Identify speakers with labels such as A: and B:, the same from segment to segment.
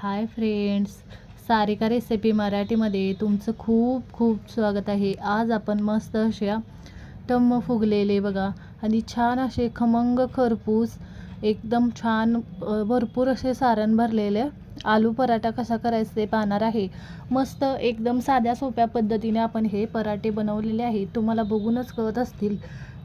A: Hi friends Sarika recipe मराठीमध्ये तुमचं खूप खूप स्वागत आहे. आज आपण मस्त अशा टम्म फुगलेले बघा. आणि छान असे खमंग खरपूस एकदम छान भरपूर असे सारण भरलेले. आलू पराठा कसा करायचा ते पाहणार आहे. मस्त एकदम साध्या सोप्या पद्धतीने आपण हे पराठे बनवलेले आहेत. तुम्हाला बघूनच कळत असतील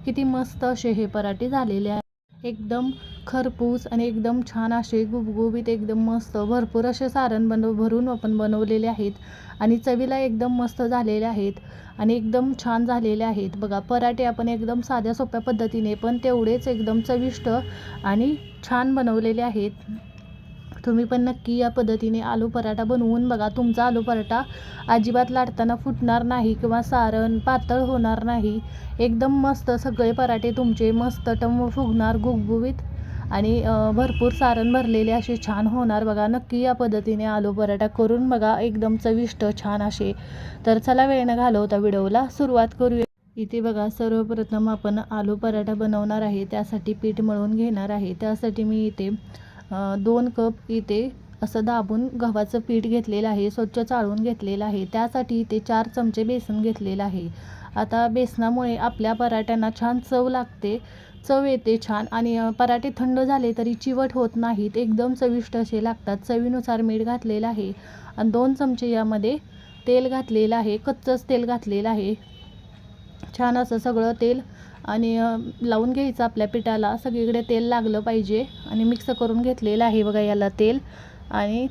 A: किती मस्त असे हे पराठे झालेले आहे. एकदम खरपूस आणि एकदम छान असे गुबगुबीत एकदम मस्त भरपूर असे सारण बन भरून आपण बनवलेले आहेत आणि चवीला एकदम मस्त झालेले आहेत आणि एकदम छान झालेले आहेत. बघा पराठे आपण एकदम साध्या सोप्या पद्धतीने पण तेवढेच एकदम चविष्ट आणि छान बनवलेले आहेत. तुम्ही पण नक्की या पद्धतीने आलू पराठा बनवून बघा. तुमचा आलू पराठा अजिबात लाटताना फुटणार नाही किंवा सारण पातळ होणार नाही. एकदम मस्त सगळे पराठे तुमचे मस्त टम फुगणार गुबगुबीत आणि भरपूर सारण भरलेले असे छान होणार बघा. नक्की या पद्धतीने आलू पराठा करून बघा. एकदम चविष्ट छान असे. तर चला वेळ न घालवता व्हिडिओला सुरुवात करूया. इथे बघा सर्वप्रथम आपण आलू पराठा बनवणार आहे. त्यासाठी पीठ मळून घेणार आहे. त्यासाठी मी इथे दोन कप इथे असं दाबून गव्हाचं पीठ घेतलेलं आहे स्वच्छ चाळून घेतलेलं आहे. त्यासाठी इथे चार चमचे बेसन घेतलेलं आहे. आता बेसनामुळे आपल्या पराठ्यांना छान चव लागते. चव येते छान आणि पराठे थंड झाले तरी चिवट होत नाहीत. एकदम चविष्ट असे लागतात. चवीनुसार मीठ घातलेलं आहे. आणि दोन चमचे यामध्ये तेल घातलेलं आहे. कच्चंच तेल घातलेलं आहे. छान असं सगळं तेल आणि लावून घ्यायचं आपल्या पिठाला. सगळीकडे तेल लागलं पाहिजे आणि मिक्स करून घेतलेलं आहे बघा याला तेल. आणि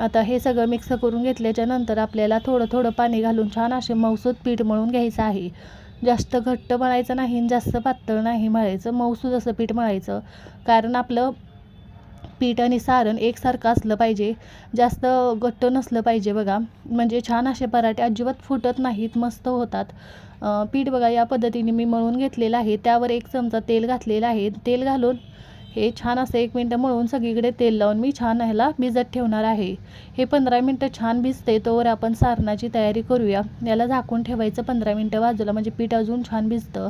A: आता हे सगळं मिक्स करून घेतल्याच्या नंतर आपल्याला थोडं थोडं पाणी घालून छान असे मौसूद पीठ मळून घ्यायचं आहे. जास्त घट्ट मळायचं नाही आणि जास्त पातळ नाही मळायचं. मौसूद असं पीठ मळायचं. कारण आपलं पीठ आणि सारण एकसारखं असलं पाहिजे. जास्त घट्ट नसलं पाहिजे बघा. म्हणजे छान असे पराठे अजिबात फुटत नाहीत मस्त होतात. पीठ बघा या पद्धतीने मी मळून घेतलेलं आहे. त्यावर एक चमचा तेल घातलेलं आहे. तेल घालून हे छान असं एक मिनटं मळून सगळीकडे तेल लावून मी छान ह्याला भिजत ठेवणार आहे. हे पंधरा मिनटं छान भिजते तोवर आपण सारणाची तयारी करूया. याला झाकून ठेवायचं पंधरा मिनटं बाजूला. म्हणजे पीठ अजून छान भिजतं.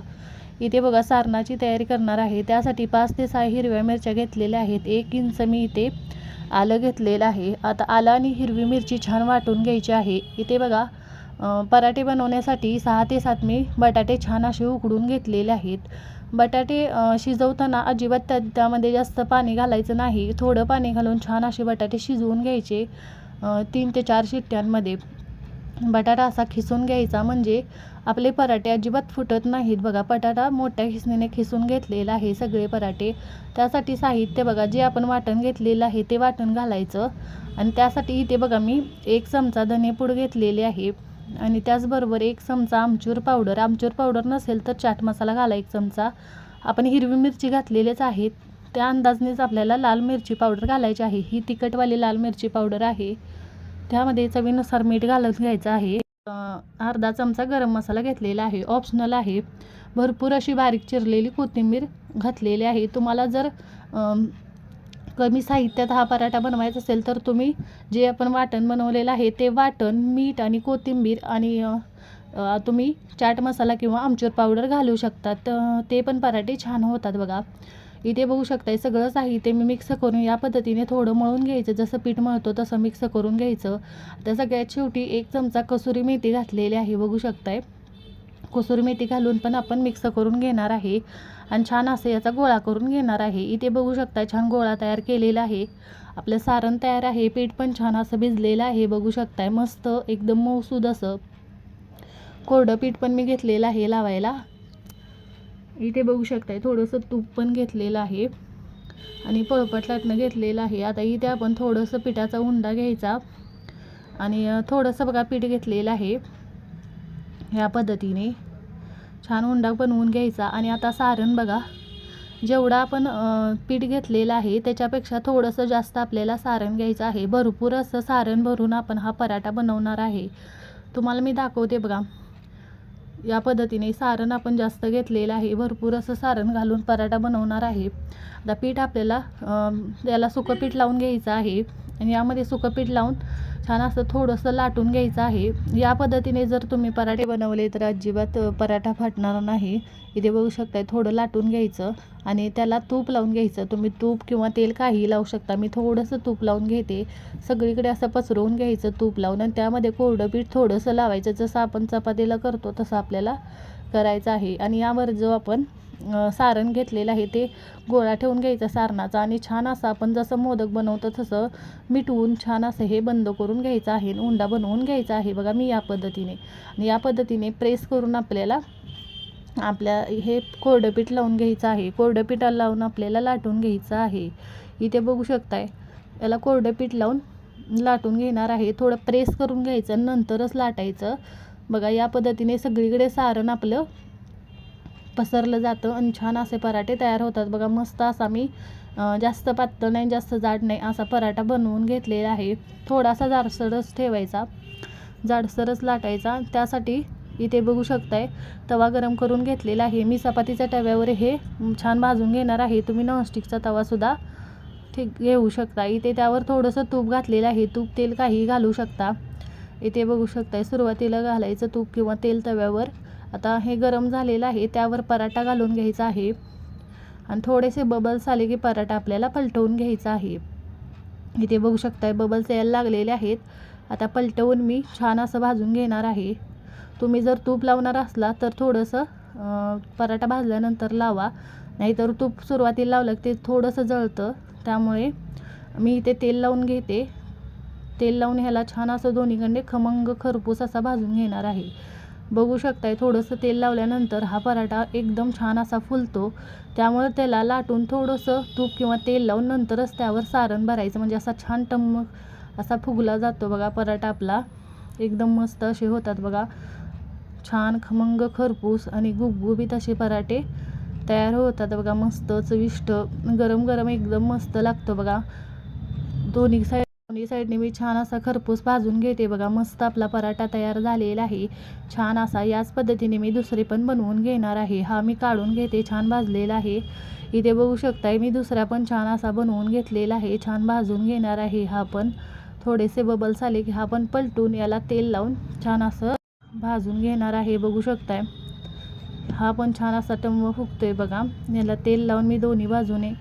A: इथे बघा सारणाची तयारी करणार आहे. त्यासाठी पाच ते सहा हिरव्या मिरच्या घेतलेल्या आहेत. एक इंच मी इथे आलं घेतलेलं आहे. आता आलं आणि हिरवी मिरची छान वाटून घ्यायची आहे. इथे बघा पराठे बनवण्यासाठी सहा ते सात मी बटाटे छान असे उकडून घेतलेले आहेत. बटाटे शिजवताना अजिबात त्या त्यामध्ये जास्त पाणी घालायचं नाही. थोडं पाणी घालून छान असे बटाटे शिजवून घ्यायचे तीन ते चार शिट्ट्यांमध्ये. बटाटा असा खिसून घ्यायचा म्हणजे आपले पराठे अजिबात फुटत नाहीत. बघा बटाटा मोठ्या खिसणीने खिसून घेतलेला आहे सगळे पराठे. त्यासाठी साहित्य बघा जे आपण वाटण घेतलेलं आहे ते वाटण घालायचं. आणि त्यासाठी इथे बघा मी एक चमचा धनेपूड घेतलेले आहे. आणि त्याचबरोबर एक चमचा आमचूर पावडर. आमचूर पावडर नसेल तर चाट मसाला घाला एक चमचा. आपण हिरवी मिरची घातलेलेच आहेत त्या अंदाजनेच आपल्याला लाल मिरची पावडर घालायची आहे. ही तिखटवाली लाल मिरची पावडर आहे. त्यामध्ये चवीनुसार मीठ घालत घ्यायचं आहे. अर्धा चमचा गरम मसाला घेतलेला आहे. ऑप्शनल आहे. भरपूर अशी बारीक चिरलेली कोथिंबीर घातलेली आहे. तुम्हाला जर कमी साहित्यात हा पराठा बनवायचा असेल तर तुम्ही जे आपण वाटण बनवलेलं आहे ते वाटण मीठ आणि कोथिंबीर आणि तुम्ही चाट मसाला किंवा आमचूर पावडर घालू शकतात. ते पण पराठे छान होतात बघा. इथे बघू शकताय सगळं साहित्य मी मिक्स करून या पद्धतीने थोडं मळून घ्यायचं. जसं पीठ मळतो तसं मिक्स करून घ्यायचं. आता सगळ्यात शेवटी एक चमचा कसुरी मेथी घातलेली आहे बघू शकताय. कसुरी मेथी घालून पण आपण मिक्स करून घेणार आहे. आणि छान असं याचा गोळा करून घेणार आहे. इथे बघू शकता छान गोळा तयार केलेला आहे. आपलं सारण तयार आहे पीठ पण छान असं भिजलेलं आहे बघू शकताय. मस्त एकदम मऊसूद असं. कोरडं पीठ पण मी घेतलेलं आहे लावायला. इथे बघू शकताय थोडंसं तूप पण घेतलेलं आहे. आणि पळपट घेतलेलं आहे. आता इथे आपण थोडंसं पिठाचा उंडा घ्यायचा. आणि थोडंसं बघा पीठ घेतलेलं आहे ह्या पद्धतीने. छान उंडा बनवून घ्यायचा. आणि आता सारण बघा जेवढा आपण पीठ घेतलेलं आहे त्याच्यापेक्षा थोडंसं जास्त आपल्याला सारण घ्यायचं आहे. भरपूर असं सारण भरून आपण हा पराठा बनवणार आहे. तुम्हाला मी दाखवते बघा. या पद्धतीने सारण आपण जास्त घेतलेलं आहे. भरपूर असं सारण घालून पराठा बनवणार आहे. आता पीठ आपल्याला त्याला सुकं पीठ लावून घ्यायचं आहे. आणि यामध्ये सुकं पीठ लावून छान असं थोडंसं लाटून घ्यायचं आहे. या पद्धतीने जर तुम्ही पराठे बनवले तर अजिबात पराठा फाटणार नाही. इथे बघू शकताय थोडं लाटून घ्यायचं आणि त्याला तूप लावून घ्यायचं. तुम्ही तूप किंवा तेल काहीही लावू शकता. मी थोडंसं तूप लावून घेते. सगळीकडे असं पसरवून घ्यायचं तूप लावून आणि त्यामध्ये कोरडं पीठ थोडंसं लावायचं. जसं आपण चपातीला करतो तसं आपल्याला करायचं आहे. आणि यावर जो आपण सारण घेतलेलं आहे ते गोळा ठेवून घ्यायचा सारणाचा आणि छान असं आपण जसं मोदक बनवतो तसं मिटवून छान असं हे बंद करून घ्यायचं आहे आणि उंडा बनवून घ्यायचा आहे. बघा मी या पद्धतीने. आणि या पद्धतीने प्रेस करून आपल्याला आपल्या हे कोरडं पीठ लावून घ्यायचं आहे. कोरडं पिठाला लावून आपल्याला लाटून घ्यायचं आहे. इथे बघू शकताय याला कोरडं पीठ लावून लाटून घेणार आहे. थोडं प्रेस करून घ्यायचं नंतरच लाटायचं. बघा या पद्धतीने सगळीकडे सारण आपलं पसरलं जातं आणि छान असे पराठे तयार होतात. बघा मस्त असा मी जास्त पातळ नाही जास्त जाड नाही असा पराठा बनवून घेतलेला आहे. थोडासा जाडसरच ठेवायचा. जाडसरच लाटायचा. त्यासाठी इथे बघू शकताय तवा गरम करून घेतलेला आहे. मी चपातीच्या तव्यावर हे छान भाजून घेणार आहे. तुम्ही नॉनस्टिकचा तवासुद्धा ठीक घेऊ शकता. इथे त्यावर थोडंसं तूप घातलेलं आहे. तूप तेल काही घालू शकता. इथे बघू शकताय सुरुवातीला घालायचं तूप किंवा तेल तव्यावर. आता हे गरम झालेलं आहे त्यावर पराठा घालून घ्यायचा आहे. आणि थोडेसे बबल्स आले की पराठा आपल्याला पलटवून घ्यायचा आहे. इथे बघू शकताय बबल्स यायला लागलेले आहेत. आता पलटवून मी छान असं भाजून घेणार आहे. तुम्ही जर तूप लावणार असला तर थोडंसं पराठा भाजल्यानंतर लावा. नाहीतर तूप सुरुवातीला लावलं ते थोडंसं जळतं. त्यामुळे मी इथे तेल लावून घेते. तेल लावून ह्याला छान असं दोन्हीकडे खमंग खरपूस असा भाजून घेणार आहे. बघू शकताय थोडंसं तेल लावल्यानंतर हा पराठा एकदम छान असा फुलतो. त्यामुळे त्याला लाटून थोडंसं तूप किंवा तेल लावून नंतरच त्यावर सारण भरायचं. म्हणजे असा छान टम्मक असा फुगला जातो बघा पराठा आपला. एकदम मस्त असे होतात बघा. छान खमंग खरपूस आणि गुबगुबीत असे पराठे तयार होतात बघा. मस्त चविष्ट गरम गरम एकदम मस्त लागतं बघा. दोन्ही साईड दोन्ही साईडने मी छान असा खरपूस भाजून घेते. बघा मस्त आपला पराठा तयार झालेला आहे. छान असा याच पद्धतीने मी दुसरे पण बनवून घेणार आहे. हा मी काढून घेते छान भाजलेला आहे. इथे बघू शकताय मी दुसरा पण छान असा बनवून घेतलेला आहे. छान भाजून घेणार आहे हा पण. थोडेसे बबल्स आले की हा पण पलटून याला तेल लावून छान असं भाजून घेणार आहे. बघू शकताय. हा पण छान असा टंब फुगतोय बघा. याला तेल लावून मी दोन्ही बाजूने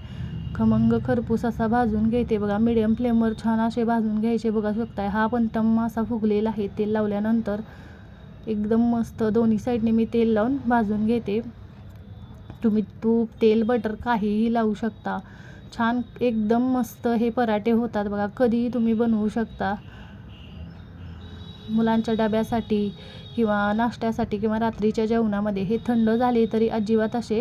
A: खमंग खरपूस असा भाजून घेते बघा. मिडियम फ्लेमवर छान असे भाजून घ्यायचे बघा शकताय. हा पण तम असा फुगलेला आहे. तेल लावल्यानंतर एकदम मस्त दोन्ही साईडने मी तेल लावून भाजून घेते. तुम्ही तूप तेल बटर काहीही लावू शकता. छान एकदम मस्त हे पराठे होतात बघा. कधीही तुम्ही बनवू शकता. मुलांच्या डब्यासाठी किंवा नाश्त्यासाठी किंवा रात्रीच्या जेवणामध्ये हे थंड झाले तरी अजिबात असे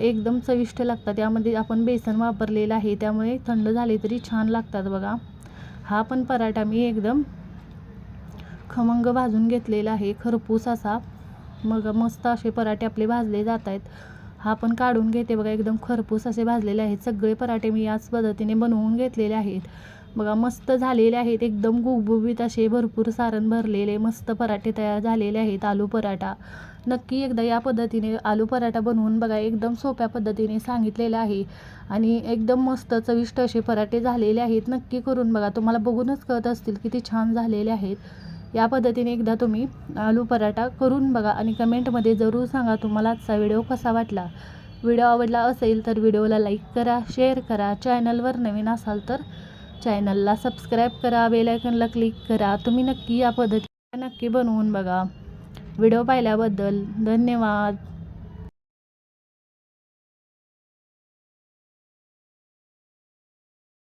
A: एकदम चविष्ट लागतात. यामध्ये आपण बेसन वापरलेलं आहे त्यामुळे थंड झाले तरी छान लागतात बघा. हा पण पराठा मी एकदम खमंग भाजून घेतलेला आहे खरपूस असा. मग मस्त असे पराठे आपले भाजले जात आहेत. हा पण काढून घेते बघा एकदम खरपूस असे भाजलेले आहेत. सगळे पराठे मी याच पद्धतीने बनवून घेतलेले आहेत. बघा मस्त झालेले आहेत. एकदम गुबगुबीत असे भरपूर सारण भरलेले मस्त पराठे तयार झालेले आहेत आलू पराठा. नक्की एकदा या पद्धतीने आलू पराठा बनवून बघा एकदम सोप्या पद्धतीने सांगितलेलं आहे. आणि एकदम मस्त चविष्ट असे पराठे झालेले आहेत. नक्की करून बघा. तुम्हाला बघूनच कळत असतील किती छान झालेले आहेत. या पद्धतीने एकदा तुम्ही आलू पराठा करून बघा आणि कमेंटमध्ये जरूर सांगा तुम्हाला आजचा व्हिडिओ कसा वाटला. व्हिडिओ आवडला असेल तर व्हिडिओला लाईक करा शेअर करा. चॅनलवर नवीन असाल तर चॅनलला सबस्क्राईब करा बेलायकनला क्लिक करा. तुम्ही नक्की या पद्धतीला नक्की बनवून बघा. व्हिडिओ पाहिल्याबद्दल धन्यवाद.